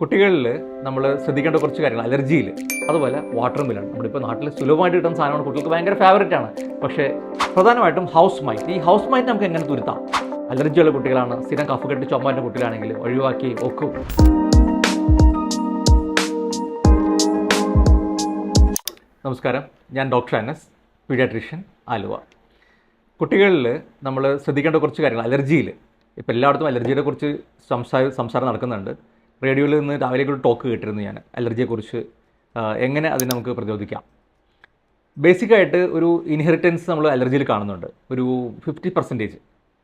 കുട്ടികളിൽ നമ്മൾ ശ്രദ്ധിക്കേണ്ട കുറച്ച് കാര്യങ്ങൾ അലർജിയിൽ അതുപോലെ വാട്ടർ മിലാണ് നമ്മളിപ്പോൾ നാട്ടിൽ സുലഭമായിട്ട് കിട്ടുന്ന സാധനമാണ്. കുട്ടികൾക്ക് ഭയങ്കര ഫേവറേറ്റ് ആണ്. പക്ഷേ പ്രധാനമായിട്ടും ഹൗസ് മൈറ്റ് ഈ ഹൗസ് മൈറ്റ് നമുക്ക് എങ്ങനെ തുരുത്താം? അലർജിയുള്ള കുട്ടികളാണ് സ്ഥിരം കഫ് കെട്ടി ചുമന്റെ കുട്ടികളാണെങ്കിൽ ഒഴിവാക്കി ഒക്കും നമസ്കാരം. ഞാൻ ഡോക്ടർ അനസ് പീഡിയാട്രീഷ്യൻ ആലുവ. കുട്ടികളിൽ നമ്മൾ ശ്രദ്ധിക്കേണ്ട കുറച്ച് കാര്യങ്ങൾ അലർജിയിൽ ഇപ്പോൾ എല്ലായിടത്തും അലർജിയെ കുറിച്ച് സംസാര സംസാരം നടക്കുന്നുണ്ട്. റേഡിയോയിൽ നിന്ന് രാവിലെ ഒരു ടോക്ക് കേട്ടിരുന്നു ഞാൻ അലർജിയെക്കുറിച്ച്. എങ്ങനെ അതിനെ നമുക്ക് പ്രതിരോധിക്കാം? ബേസിക്കായിട്ട് ഒരു ഇൻഹെറിറ്റൻസ് നമ്മൾ അലർജിയിൽ കാണുന്നുണ്ട്. ഒരു ഫിഫ്റ്റി പെർസെന്റേജ്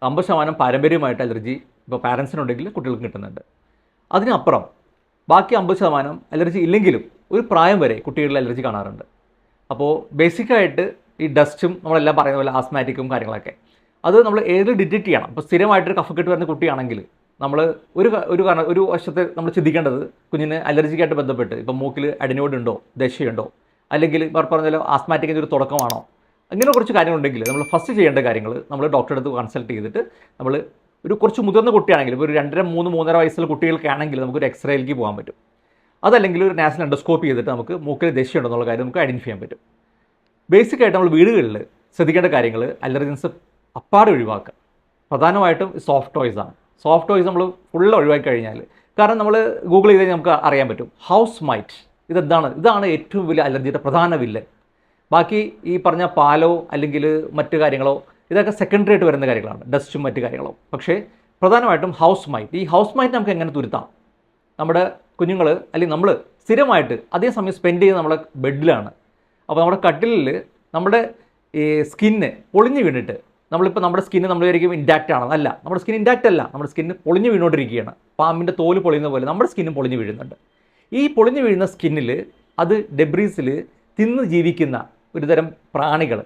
അമ്പത് ശതമാനം പാരമ്പര്യമായിട്ട് അലർജി ഇപ്പോൾ പാരൻസിനുണ്ടെങ്കിൽ കുട്ടികൾക്ക് കിട്ടുന്നുണ്ട്. അതിനപ്പുറം ബാക്കി അമ്പത് ശതമാനം അലർജി ഇല്ലെങ്കിലും ഒരു പ്രായം വരെ കുട്ടികളിൽ അലർജി കാണാറുണ്ട്. അപ്പോൾ ബേസിക്കായിട്ട് ഈ ഡസ്റ്റും നമ്മളെല്ലാം പറയുന്ന പോലെ ആസ്മാറ്റിക്കും കാര്യങ്ങളൊക്കെ. അത് നമ്മൾ ഏത് ഡിറ്റക്റ്റ് ചെയ്യണം? ഇപ്പോൾ സ്ഥിരമായിട്ടൊരു കഫക്കെട്ട് വരുന്ന കുട്ടിയാണെങ്കിൽ നമ്മൾ ഒരു ഒരു കാരണം ഒരു വശത്ത് നമ്മൾ ചിന്തിക്കേണ്ടത് കുഞ്ഞിന് അലർജിക്കായിട്ട് ബന്ധപ്പെട്ട് ഇപ്പം മൂക്കിൽ അഡിനോയിഡ് ഉണ്ടോ ദശയുണ്ടോ? അല്ലെങ്കിൽ പറഞ്ഞാലോ ആസ്മാറ്റിക്കിന്റെ ഒരു തുടക്കമാണോ? അങ്ങനെ കുറച്ച് കാര്യങ്ങളുണ്ടെങ്കിൽ നമ്മൾ ഫസ്റ്റ് ചെയ്യേണ്ട കാര്യങ്ങൾ നമ്മൾ ഡോക്ടറെ അടുത്ത് കൺസൾട്ട് ചെയ്തിട്ട് നമ്മൾ ഒരു കുറച്ച് മുതിർന്ന കുട്ടിയാണെങ്കിൽ ഒരു രണ്ടര മൂന്ന് മൂന്നര വയസ്സുള്ള കുട്ടികൾക്കാണെങ്കിൽ നമുക്കൊരു എക്സ്റേയിലേക്ക് പോകാൻ പറ്റും. അതല്ലെങ്കിൽ ഒരു നാഷണൽ എൻഡോസ്കോപ്പ് ചെയ്തിട്ട് നമുക്ക് മൂക്കിൽ ദശയുണ്ടെന്നുള്ള കാര്യം നമുക്ക് ഐഡന്റിഫൈ ചെയ്യാൻ പറ്റും. ബേസിക്കായിട്ട് നമ്മൾ വീടുകളിൽ ശ്രദ്ധിക്കേണ്ട കാര്യങ്ങൾ അലർജൻസ് അപ്പാടെ ഒഴിവാക്കുക. പ്രധാനമായിട്ടും സോഫ്റ്റ് ടോയ്സ് ആണ്. സോഫ്റ്റ് വോയിസ് നമ്മൾ ഫുൾ ഒഴിവാക്കി കഴിഞ്ഞാൽ കാരണം നമ്മൾ ഗൂഗിൾ ചെയ്ത് കഴിഞ്ഞാൽ നമുക്ക് അറിയാൻ പറ്റും. ഹൗസ് മൈറ്റ് ഇതെന്താണ്? ഇതാണ് ഏറ്റവും വലിയ അലർജിയുടെ പ്രധാന വില്ലൻ. ബാക്കി ഈ പറഞ്ഞ പാലോ അല്ലെങ്കിൽ മറ്റു കാര്യങ്ങളോ ഇതൊക്കെ സെക്കൻഡറി ആയിട്ട് വരുന്ന കാര്യങ്ങളാണ്. ഡസ്റ്റും മറ്റു കാര്യങ്ങളോ. പക്ഷേ പ്രധാനമായിട്ടും ഹൗസ് മൈറ്റ് ഈ ഹൗസ് മൈറ്റ് നമുക്ക് എങ്ങനെ തുരുത്താം? നമ്മുടെ കുഞ്ഞുങ്ങൾ അല്ലെങ്കിൽ നമ്മൾ സ്ഥിരമായിട്ട് അധികം സമയം സ്പെൻഡ് ചെയ്യുന്നത് നമ്മുടെ ബെഡിലാണ് അപ്പോൾ നമ്മുടെ കട്ടിലിൽ നമ്മുടെ ഈ സ്കിന്ന് പൊളിഞ്ഞു വീണിട്ട് നമ്മളിപ്പോൾ നമ്മുടെ സ്കിന്ന് നമ്മൾ വിചാരിക്കും ഇൻഡാക്റ്റ് ആണ് അല്ല നമ്മുടെ സ്കിൻ ഇൻഡാക്റ്റ് അല്ല. നമ്മുടെ സ്കിന്ന് പൊളിഞ്ഞു വീണുകൊണ്ടിരിക്കുകയാണ് പാമ്പിന്റെ തോൽ പൊളിയുന്ന പോലെ നമ്മുടെ സ്കിന്നും പൊളിഞ്ഞു വീഴുന്നുണ്ട്. ഈ പൊളിഞ്ഞു വീഴുന്ന സ്കിന്നിൽ അത് ഡെബ്രീസിൽ തിന്ന് ജീവിക്കുന്ന ഒരുതരം പ്രാണികൾ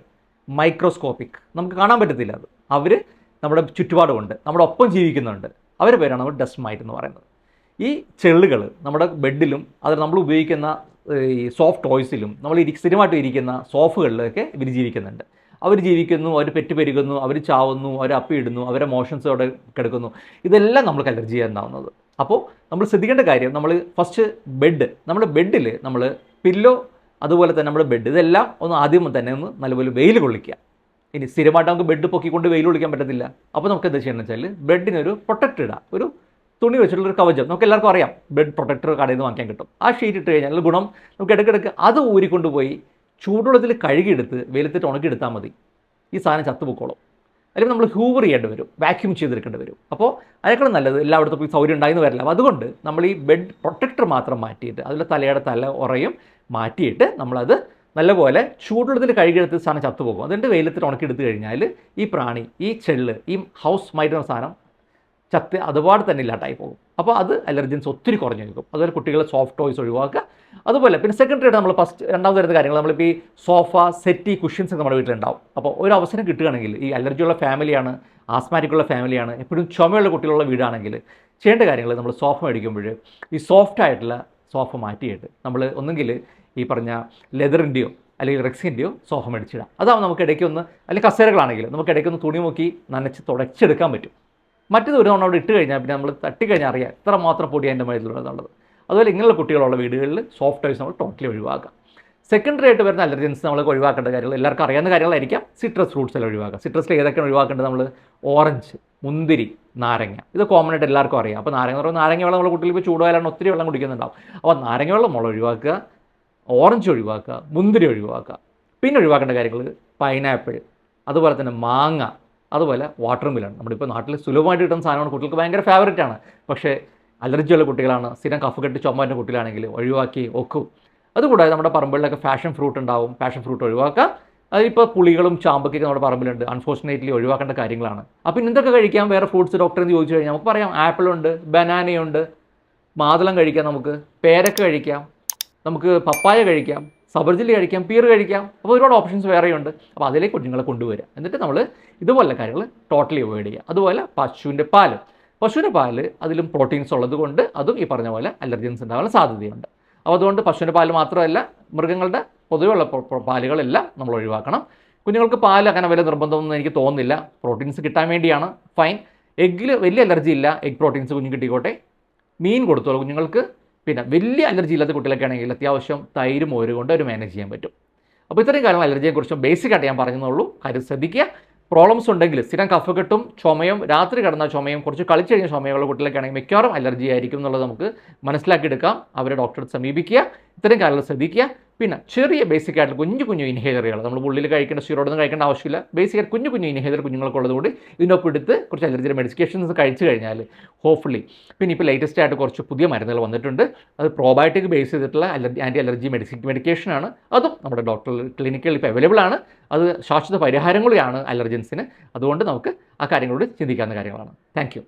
മൈക്രോസ്കോപ്പിക് നമുക്ക് കാണാൻ പറ്റത്തില്ല അത്. അവർ നമ്മുടെ ചുറ്റുപാടുമുണ്ട്. നമ്മുടെ ഒപ്പം ജീവിക്കുന്നുണ്ട്. അവരുടെ പേരാണ് നമ്മൾ ഡസ്റ്റ് മൈറ്റ് എന്ന് പറയുന്നത്. ഈ ചെള്ളുകൾ നമ്മുടെ ബെഡിലും അത് നമ്മൾ ഉപയോഗിക്കുന്ന ഈ സോഫ്റ്റ് ടോയ്സിലും നമ്മൾ ഇരി സ്ഥിരമായിട്ട് ഇരിക്കുന്ന സോഫുകളിലൊക്കെ ഇവർ ജീവിക്കുന്നുണ്ട്. അവർ ജീവിക്കുന്നു അവർ പെറ്റ് പെരുകുന്നു അവർ ചാവുന്നു അവർ അപ്പിയിടുന്നു അവരെ മോഷൻസ് കിടക്കുന്നു. ഇതെല്ലാം നമ്മൾക്ക് അലർജി ഉണ്ടാവുന്നത് അപ്പോൾ നമ്മൾ ശ്രദ്ധിക്കേണ്ട കാര്യം നമ്മൾ ഫസ്റ്റ് ബെഡ് നമ്മുടെ ബെഡിൽ നമ്മൾ പില്ലോ അതുപോലെ തന്നെ നമ്മുടെ ബെഡ് ഇതെല്ലാം ഒന്ന് ആദ്യം തന്നെ ഒന്ന് നല്ലപോലെ വെയിൽ കൊള്ളിക്കുക. ഇനി സ്ഥിരമായിട്ട് നമുക്ക് ബെഡ് പൊക്കിക്കൊണ്ട് വെയിൽ കൊള്ളിക്കാൻ പറ്റത്തില്ല. അപ്പോൾ നമുക്ക് എന്താ ചെയ്യണമെന്ന് വെച്ചാൽ ബെഡിനൊരു പ്രൊട്ടക്റ്റ് ഇടാം. ഒരു തുണി വെച്ചിട്ടുള്ള ഒരു കവചം നമുക്ക് എല്ലാവർക്കും അറിയാം ബെഡ് പ്രൊട്ടക്ടർ കടയിൽ നിന്ന് വാങ്ങിക്കാൻ കിട്ടും. ആ ഷീറ്റ് ഇട്ട് കഴിഞ്ഞാൽ ഗുണം നമുക്ക് ഇടയ്ക്കിടയ്ക്ക് അത് ഊരിക്കൊണ്ടുപോയി ചൂടുവെള്ളത്തിൽ കഴുകിയെടുത്ത് വെയിലത്തിട്ട് ഉണക്കിയെടുത്താൽ മതി. ഈ സാധനം ചത്തുപൊക്കോളും. അല്ലെങ്കിൽ നമ്മൾ ഹൂവർ ചെയ്യേണ്ടി വരും വാക്യൂം ചെയ്തെടുക്കേണ്ടി വരും. അപ്പോൾ അതിനേക്കാളും നല്ലത് എല്ലായിടത്തും പോയി സൗകര്യം ഉണ്ടായെന്ന് വരില്ല. അതുകൊണ്ട് നമ്മൾ ഈ ബെഡ് പ്രൊട്ടക്ടർ മാത്രം മാറ്റിയിട്ട് അതിലെ തലയുടെ തല ഉറയും മാറ്റിയിട്ട് നമ്മളത് നല്ലപോലെ ചൂടുള്ളതിൽ കഴുകിയെടുത്ത് സാധനം ചത്തുപോകും. അതുകൊണ്ട് വെയിലത്തിൽ ഉണക്കിയെടുത്ത് കഴിഞ്ഞാൽ ഈ പ്രാണി ഈ ചെള്ള് ഈ ഹൗസ് മൈറ്റ് സാധനം ചത്ത് അതുപാട് തന്നെ ഇല്ലാണ്ടായി പോകും. അപ്പോൾ അത് അലർജൻസ് ഒത്തിരി കുറഞ്ഞു നിൽക്കും. അതുപോലെ കുട്ടികളെ സോഫ്റ്റ് ടോയ്സ് ഒഴിവാക്കുക. അതുപോലെ പിന്നെ സെക്കൻഡറി ആയിട്ട് നമ്മൾ ഫസ്റ്റ് രണ്ടാമത് വരുന്ന കാര്യങ്ങൾ നമ്മളിപ്പോൾ ഈ സോഫ സെറ്റി കുഷ്യൻസ് ഒക്കെ നമ്മുടെ വീട്ടിലുണ്ടാവും. അപ്പോൾ ഒരു അവസരം കിട്ടുകയാണെങ്കിൽ ഈ അലർജിയുള്ള ഫാമിലിയാണ് ആസ്മാറ്റിക്കുള്ള ഫാമിലിയാണ് എപ്പോഴും ചുമയുള്ള കുട്ടികളുള്ള വീടാണെങ്കിൽ ചെയ്യേണ്ട കാര്യങ്ങൾ നമ്മൾ സോഫ മേടിക്കുമ്പോൾ ഈ സോഫ്റ്റ് ആയിട്ടുള്ള സോഫ മാറ്റിയിട്ട് നമ്മൾ ഒന്നുകിൽ ഈ പറഞ്ഞ ലെതറിന്റെയോ അല്ലെങ്കിൽ റെക്സിന്റെയോ സോഫ മേടിച്ചിടാം. അതാവും നമുക്ക് ഇടയ്ക്ക് ഒന്ന് അല്ലെങ്കിൽ കസേരകളാണെങ്കിൽ നമുക്ക് ഇടയ്ക്ക് ഒന്ന് തുണി നോക്കി നനച്ച് തുടച്ചെടുക്കാൻ പറ്റും. മറ്റേത് ഒരു അവിടെ ഇട്ട് കഴിഞ്ഞാൽ പിന്നെ നമ്മൾ തട്ടിക്കഴിഞ്ഞാൽ അറിയാം ഇത്ര മാത്രം പൊടി അതിന്റെ മേളിലുള്ളതെന്നുള്ളത് അതുപോലെ ഇങ്ങനെയുള്ള കുട്ടികളുള്ള വീടുകളിൽ സോഫ്റ്റ് ടോയ്സ് നമ്മൾ ടോട്ടലി ഒഴിവാക്കുക സെക്കൻഡറി ആയിട്ട് വരുന്ന അലർജൻസ് നമ്മൾ ഒഴിവാക്കേണ്ട കാര്യങ്ങൾ എല്ലാവർക്കും അറിയാവുന്ന കാര്യങ്ങളായിരിക്കാം. സിട്രസ് ഫ്രൂട്ട്സ് എല്ലാം ഒഴിവാക്കുക സിട്രസിൽ ഏതൊക്കെയാണ് ഒഴിവാക്കേണ്ടത് നമ്മൾ ഓറഞ്ച് മുന്തിരി നാരങ്ങ. ഇത് കോമൺ ആയിട്ട് എല്ലാവർക്കും അറിയാം. അപ്പോൾ നാരങ്ങ എന്ന് നാരങ്ങ വെള്ളം നമ്മുടെ കുട്ടികൾ ഇപ്പോൾ ചൂടുകാലാണ് ഒത്തിരി വെള്ളം കുടിക്കുന്നുണ്ടാവും. അപ്പോൾ നാരങ്ങ വെള്ളം നമ്മൾ ഒഴിവാക്കുക ഓറഞ്ച് ഒഴിവാക്കുക മുന്തിരി ഒഴിവാക്കുക. പിന്നെ ഒഴിവാക്കേണ്ട കാര്യങ്ങൾ പൈനാപ്പിൾ അതുപോലെ തന്നെ മാങ്ങ അതുപോലെ വാട്ടർ മിലൺ നമ്മളിപ്പോൾ നാട്ടിൽ സുലഭമായിട്ട് കിട്ടുന്ന സാധനമാണ് കുട്ടികൾക്ക് ഭയങ്കര ഫേവറേറ്റ് ആണ്. പക്ഷേ അലർജിയുള്ള കുട്ടികളാണ് സ്ഥിരം കഫ് കെട്ടി ചുമ്മാന്റെ കുട്ടികളാണെങ്കിൽ ഒഴിവാക്കി ഒക്കും അതുകൂടാതെ നമ്മുടെ പറമ്പുകളിലൊക്കെ ഫാഷൻ ഫ്രൂട്ട് ഉണ്ടാവും ഫാഷൻ ഫ്രൂട്ട് ഒഴിവാക്കുക അതിപ്പോൾ പുളികളും ചാമ്പക്കൊക്കെ നമ്മുടെ പറമ്പിലുണ്ട്. അൺഫോർച്ചുനേറ്റ്ലി ഒഴിവാക്കേണ്ട കാര്യങ്ങളാണ്. അപ്പം എന്തൊക്കെ കഴിക്കാം? വേറെ ഫ്രൂട്ട്സ് ഡോക്ടർ എന്ന് ചോദിച്ചു കഴിഞ്ഞാൽ നമുക്ക് പറയാം. ആപ്പിളുണ്ട് ബനാനയുണ്ട് മാതളം കഴിക്കാം നമുക്ക് പേരക്ക കഴിക്കാം നമുക്ക് പപ്പായ കഴിക്കാം. സബർജില്ലി കഴിക്കാം പീർ കഴിക്കാം. അപ്പോൾ ഒരുപാട് ഓപ്ഷൻസ് വേറെയുണ്ട്. അപ്പോൾ അതിലേക്ക് കുഞ്ഞുങ്ങളെ കൊണ്ടുവരിക. എന്നിട്ട് നമ്മൾ ഇതുപോലെ കാര്യങ്ങൾ ടോട്ടലി അവോയ്ഡ് ചെയ്യുക. അതുപോലെ പശുവിന്റെ പാൽ. പശുവിന്റെ പാൽ അതിലും പ്രോട്ടീൻസ് ഉള്ളത് കൊണ്ട് അതും ഈ പറഞ്ഞ പോലെ അലർജൻസ് ഉണ്ടാകാൻ സാധ്യതയുണ്ട്. അപ്പോൾ അതുകൊണ്ട് പശുവിന്റെ പാൽ മാത്രമല്ല മൃഗങ്ങളുടെ പൊതുവെയുള്ള പാലുകളെല്ലാം നമ്മൾ ഒഴിവാക്കണം. കുഞ്ഞുങ്ങൾക്ക് പാൽ അങ്ങനെ വലിയ നിർബന്ധമൊന്നും എനിക്ക് തോന്നുന്നില്ല. പ്രോട്ടീൻസ് കിട്ടാൻ വേണ്ടിയാണ്. ഫൈൻ എഗ്ഗിൽ വലിയ അലർജി ഇല്ല. എഗ് പ്രോട്ടീൻസ് കുഞ്ഞു കിട്ടിക്കോട്ടെ. മീൻ കൊടുത്തോളൂ കുഞ്ഞുങ്ങൾക്ക്. പിന്നെ വലിയ അലർജി ഇല്ലാത്ത കുട്ടികളൊക്കെ ആണെങ്കിൽ അത്യാവശ്യം തൈരും മോര് കൊണ്ട് ഒരു മാനേജ് ചെയ്യാൻ പറ്റും. അപ്പോൾ ഇത്രയും കാര്യങ്ങൾ അലർജിയെക്കുറിച്ചും ബേസിക് ആയിട്ട് ഞാൻ പറഞ്ഞതുള്ളൂ കാര്യം ശ്രദ്ധിക്കുക. പ്രോബ്ലംസ് ഉണ്ടെങ്കിൽ സ്ഥിരം കഫ് കഫക്കെട്ടും ചുമയും രാത്രി കിടന്ന ചുമയും കുറച്ച് കളിച്ചു കഴിഞ്ഞ ചുമയുള്ള കുട്ടികളൊക്കെ ആണെങ്കിൽ മിക്കവാറും അലർജി ആയിരിക്കും എന്നുള്ളത് നമുക്ക് മനസ്സിലാക്കിയെടുക്കാം. അവരെ ഡോക്ടറെ സമീപിക്കുക. ഇത്തരം കാര്യങ്ങൾ ശ്രദ്ധിക്കുക. പിന്നെ ചെറിയ ബേസിക് ആയിട്ടുള്ള കുഞ്ഞു കുഞ്ഞു ഇൻഹേലറുകൾ നമ്മൾ ഉള്ളിൽ കഴിക്കേണ്ട സ്റ്റീറോയിഡൊന്നും കഴിക്കേണ്ട ആവശ്യമില്ല. ബേസിക് ആയിട്ട് കുഞ്ഞു കുഞ്ഞു ഇൻഹേലർ കുഞ്ഞുങ്ങൾക്ക് ഉള്ളതുകൊണ്ട് ഇതിനൊപ്പം എടുത്ത് കുറച്ച് അലർജിയുടെ മെഡിക്കേഷൻസ് കഴിച്ചു കഴിഞ്ഞാൽ ഹോപ്പ്ഫുള്ളി പിന്നെ ഇപ്പോൾ ലേറ്റസ്റ്റ് ആയിട്ട് കുറച്ച് പുതിയ മരുന്നുകൾ വന്നിട്ടുണ്ട്. അത് പ്രോബയോട്ടിക് ബേസ് ചെയ്തിട്ടുള്ള അലർജി ആന്റി അലർജി മെഡിസിൻ മെഡിക്കേഷനാണ് അതും നമ്മുടെ ഡോക്ടർ ക്ലിനിക്കുകളിൽ ഇപ്പോൾ അവൈലബിൾ ആണ്. അത് ശാശ്വത പരിഹാരങ്ങളാണ് അലർജൻസിന് അതുകൊണ്ട് നമുക്ക് ആ കാര്യങ്ങളോട് ചിന്തിക്കാവുന്ന കാര്യങ്ങളാണ്. താങ്ക്